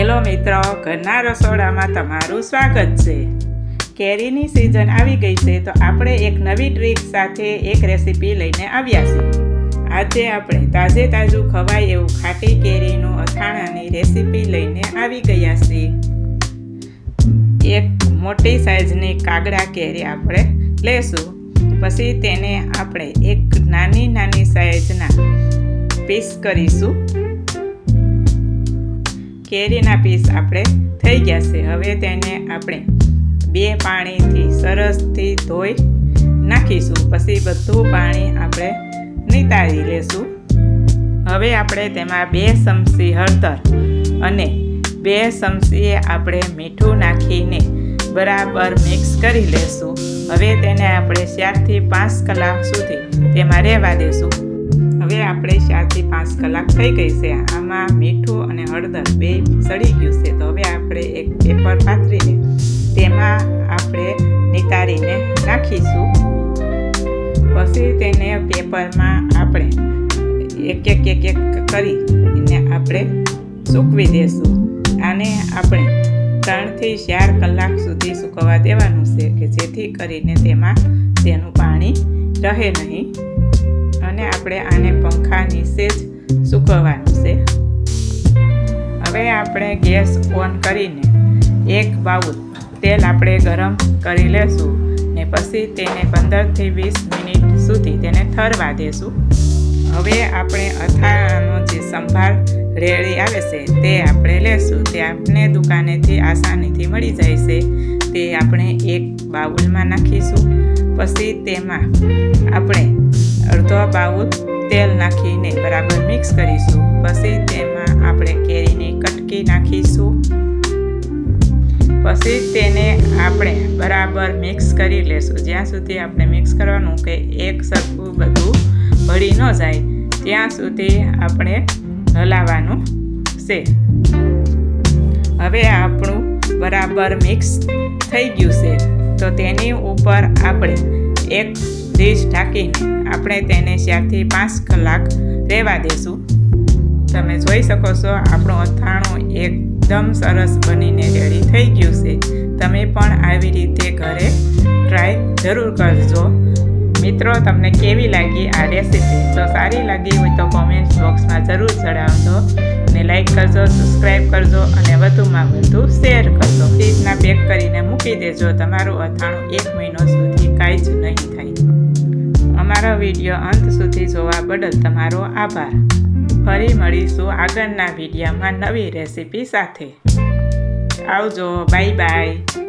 Hello મિત્રો ઘરના રસોડામાં તમારું સ્વાગત છે. કેરીની સિઝન આવી ગઈ છે, તો આપણે એક નવી ટ્રીક સાથે એક રેસીપી લઈને આવ્યા છીએ. આજે આપણે તાજે તાજું ખવાય એવું ખાટી કેરીનું અથાણાની રેસીપી લઈને આવી ગયા છીએ. એક મોટી સાઈઝની કાગડા કેરી આપણે લેશું. પછી તેને આપણે એક નાની નાની સાઈઝના પીસ કરીશું. કેરીના પીસ આપણે થઈ ગયા છે. હવે તેને આપણે બે પાણીથી સરસથી ધોઈ નાખીશું. પછી બધું પાણી આપણે નિતારી લેશું. હવે આપણે તેમાં બે ચમચી હળદર અને બે ચમચીએ આપણે મીઠું નાખીને બરાબર મિક્સ કરી લેશું. હવે તેને આપણે ચારથી પાંચ કલાક સુધી તેમાં રહેવા દેશું. હવે આપણે ચારથી પાંચ કલાક થઈ ગઈ છે. આમાં મીઠું અને હળદર બે સડી ગયું છે. તો હવે આપણે એક પેપર પાથરીને તેમાં આપણે નિતારીને નાખીશું. પછી તેને પેપરમાં આપણે એક એક એક એક કરીને આપણે સૂકવી દેશું. આને આપણે ત્રણથી ચાર કલાક સુધી સૂકવવા દેવાનું છે કે જેથી કરીને તેમાં તેનું પાણી રહે નહીં. અને આપણે આને પંખા નીચે જ સૂકવવાનું છે. હવે આપણે ગેસ ઓન કરીને એક બાઉલ તેલ આપણે ગરમ કરી લેશું ને પછી તેને પંદરથી વીસ મિનિટ સુધી તેને ઠરવા દેશું. હવે આપણે અથાણાનો જે સંભાર રેડી આવે છે તે આપણે લેશું. તે આપણે દુકાનેથી આસાનીથી મળી જાય છે. તે આપણે એક બાઉલમાં નાખીશું. પછી તેમાં આપણે અડધો બાઉલ તેલ નાખીને બરાબર મિક્સ કરીશું. પછી તેમાં આપણે કેરીની કટકી નાખીશું. પછી તેને આપણે બરાબર મિક્સ કરી લેશું. જ્યાં સુધી આપણે મિક્સ કરવાનું કે એક સરખું બધું ભળી ન જાય, ત્યાં સુધી આપણે હલાવવાનું છે. હવે આપણું બરાબર મિક્સ થઈ ગયું છે. તો તેની ઉપર આપણે એક ડીશ ઢાંકીને આપણે તેને ચારથી પાંચ કલાક રહેવા દેશું. તમે જોઈ શકો છો, આપણું અથાણું એકદમ સરસ બનીને રેડી થઈ ગયું છે. તમે પણ આવી રીતે ઘરે ટ્રાય જરૂર કરજો. મિત્રો, તમને કેવી લાગી આ રેસીપી તો સારી લાગી હોય તો કોમેન્ટ બોક્સમાં જરૂર જણાવજો ને લાઈક કરજો સબસ્ક્રાઈબ કરજો અને વધુમાં વધુ શેર કરજો. ફ્રીજના પેક કરીને મૂકી દેજો. તમારું અથાણું એક મહિનો સુધી કાંઈ જ નહીં થાય. અમારો વીડિયો અંત સુધી જોવા બદલ તમારો આભાર. ફરી મળીશું આગળના વિડીયોમાં નવી રેસીપી સાથે. આવજો. Bye bye